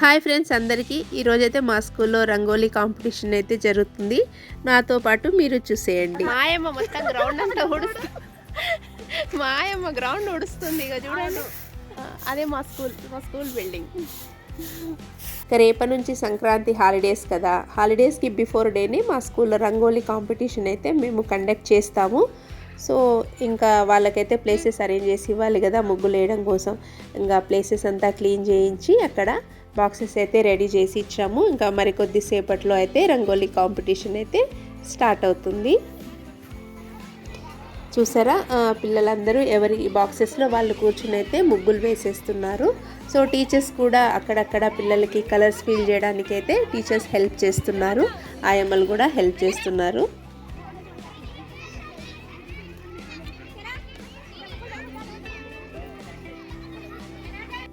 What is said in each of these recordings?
Hi friends అందరికీ. ఈరోజైతే మా స్కూల్లో రంగోలీ కాంపిటీషన్ అయితే జరుగుతుంది. నాతో పాటు మీరు చూసేయండి. మాయమ్మ మొత్తం గ్రౌండ్ అంతా ఉడుస్తుంది మాయమ్మ గ్రౌండ్ ఉడుస్తుంది ఇక చూడండి. అదే మా స్కూల్ మా స్కూల్ బిల్డింగ్ ఇక రేపటి నుంచి సంక్రాంతి హాలిడేస్ కదా. హాలిడేస్కి బిఫోర్ డేనే మా స్కూల్లో రంగోలీ కాంపిటీషన్ అయితే మేము కండక్ట్ చేస్తాము. సో ఇంకా వాళ్ళకైతే ప్లేసెస్ అరేంజ్ చేసి ఇవ్వాలి కదా ముగ్గులు వేయడం కోసం. ఇంకా ప్లేసెస్ అంతా క్లీన్ చేయించి అక్కడ బాక్సెస్ అయితే రెడీ చేసి ఇచ్చాము. ఇంకా మరి కొద్దిసేపట్లో అయితే రంగోలీ కాంపిటీషన్ అయితే స్టార్ట్ అవుతుంది. చూసారా? పిల్లలందరూ ఎవరి బాక్సెస్లో వాళ్ళు కూర్చుని అయితే ముగ్గులు వేసేస్తున్నారు. సో టీచర్స్ కూడా అక్కడక్కడ పిల్లలకి కలర్స్ ఫీల్ చేయడానికి అయితే టీచర్స్ హెల్ప్ చేస్తున్నారు. ఆయమ్మలు కూడా హెల్ప్ చేస్తున్నారు.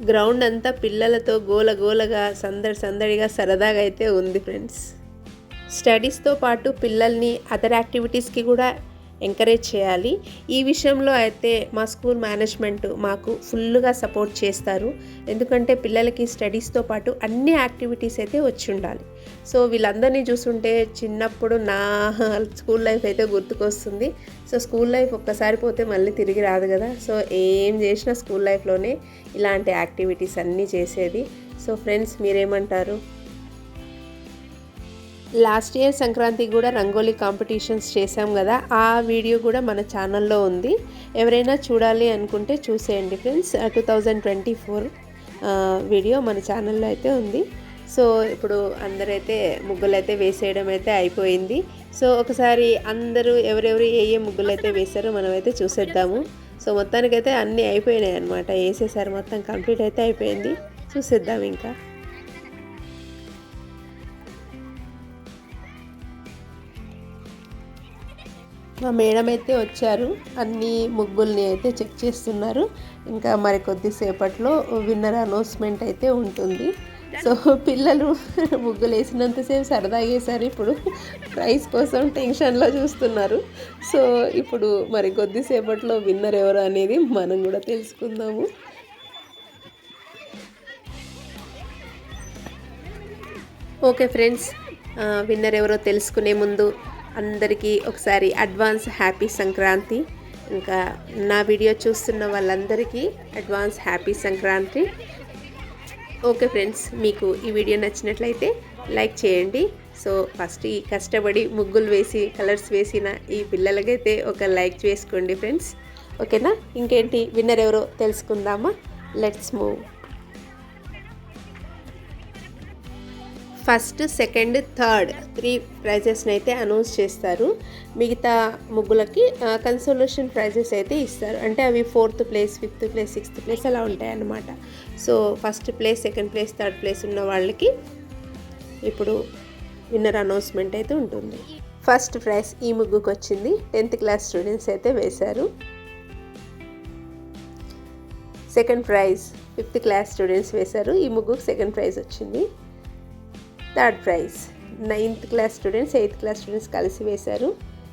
గ్రౌండ్ అంతా పిల్లలతో గోల గోలగా సందడి సందడిగా సరదాగా అయితే ఉంది ఫ్రెండ్స్. స్టడీస్తో పాటు పిల్లల్ని అదర్ యాక్టివిటీస్కి కూడా ఎంకరేజ్ చేయాలి. ఈ విషయంలో అయితే మా స్కూల్ మేనేజ్మెంట్ మాకు ఫుల్గా సపోర్ట్ చేస్తారు. ఎందుకంటే పిల్లలకి స్టడీస్తో పాటు అన్ని యాక్టివిటీస్ అయితే వచ్చి ఉండాలి. సో వీళ్ళందరినీ చూస్తుంటే చిన్నప్పుడు నా స్కూల్ లైఫ్ అయితే గుర్తుకొస్తుంది. సో స్కూల్ లైఫ్ ఒక్కసారి పోతే మళ్ళీ తిరిగి రాదు కదా. సో ఏం చేసినా స్కూల్ లైఫ్లోనే ఇలాంటి యాక్టివిటీస్ అన్నీ చేసేది. సో ఫ్రెండ్స్ మీరేమంటారు? లాస్ట్ ఇయర్ సంక్రాంతికి కూడా రంగోలీ కాంపిటీషన్స్ చేసాం కదా ఆ వీడియో కూడా మన ఛానల్లో ఉంది. ఎవరైనా చూడాలి అనుకుంటే చూసేయండి friends. Two thousand twenty four video మన ఛానల్లో అయితే ఉంది. సో ఇప్పుడు అందరైతే ముగ్గులు అయితే వేసేయడం అయితే అయిపోయింది. సో ఒకసారి అందరూ ఎవరెవరు ఏ ఏ ముగ్గులు అయితే వేశారో మనమైతే చూసేద్దాము. సో మొత్తానికైతే అన్నీ అయిపోయినాయి అనమాట వేసేసారు మొత్తం కంప్లీట్ అయితే అయిపోయింది. చూసేద్దాం ఇంకా. మా మేడం అయితే వచ్చారు. అన్ని ముగ్గుల్ని అయితే చెక్ చేస్తున్నారు. ఇంకా మరి కొద్దిసేపట్లో విన్నర్ అనౌన్స్మెంట్ అయితే ఉంటుంది. సో పిల్లలు ముగ్గులు వేసినంతసేపు సరదాగా వేశారు ఇప్పుడు ప్రైజ్ కోసం టెన్షన్లో చూస్తున్నారు. సో ఇప్పుడు మరి కొద్దిసేపట్లో విన్నర్ ఎవరు అనేది మనం కూడా తెలుసుకుందాము. ఓకే ఫ్రెండ్స్ విన్నర్ ఎవరో తెలుసుకునే ముందు అందరికీ ఒకసారి అడ్వాన్స్ హ్యాపీ సంక్రాంతి. ఇంకా నా వీడియో చూస్తున్న వాళ్ళందరికీ advance happy Sankranti. Okay friends మీకు ఈ వీడియో నచ్చినట్లయితే లైక్ చేయండి. సో ఫస్ట్ ఈ కష్టపడి ముగ్గులు వేసి కలర్స్ వేసిన ఈ పిల్లలకైతే ఒక లైక్ చేసుకోండి ఫ్రెండ్స్. ఓకేనా? ఇంకేంటి? విన్నర్ ఎవరో తెలుసుకుందామా? Let's move. First second third three ప్రైజెస్ని అయితే అనౌన్స్ చేస్తారు. మిగతా ముగ్గులకి కన్సోలేషన్ ప్రైజెస్ అయితే ఇస్తారు. అంటే అవి fourth place fifth place sixth place అలా ఉంటాయన్నమాట. So first place second place third place ఉన్న వాళ్ళకి ఇప్పుడు విన్నర్ అనౌన్స్మెంట్ అయితే ఉంటుంది. ఫస్ట్ ప్రైజ్ ఈ ముగ్గుకు వచ్చింది టెన్త్ క్లాస్ స్టూడెంట్స్ అయితే వేశారు. Second prize fifth class students వేశారు. ఈ ముగ్గుకు సెకండ్ ప్రైజ్ వచ్చింది. Third prize ninth class students eighth class students కలిసి వేశారు.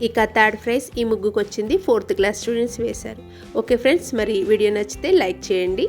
ఇక థర్డ్ ప్రైజ్ ఈ ముగ్గుకు వచ్చింది ఫోర్త్ క్లాస్ స్టూడెంట్స్ వేశారు. ఓకే ఫ్రెండ్స్ మరి వీడియో నచ్చితే లైక్ చేయండి.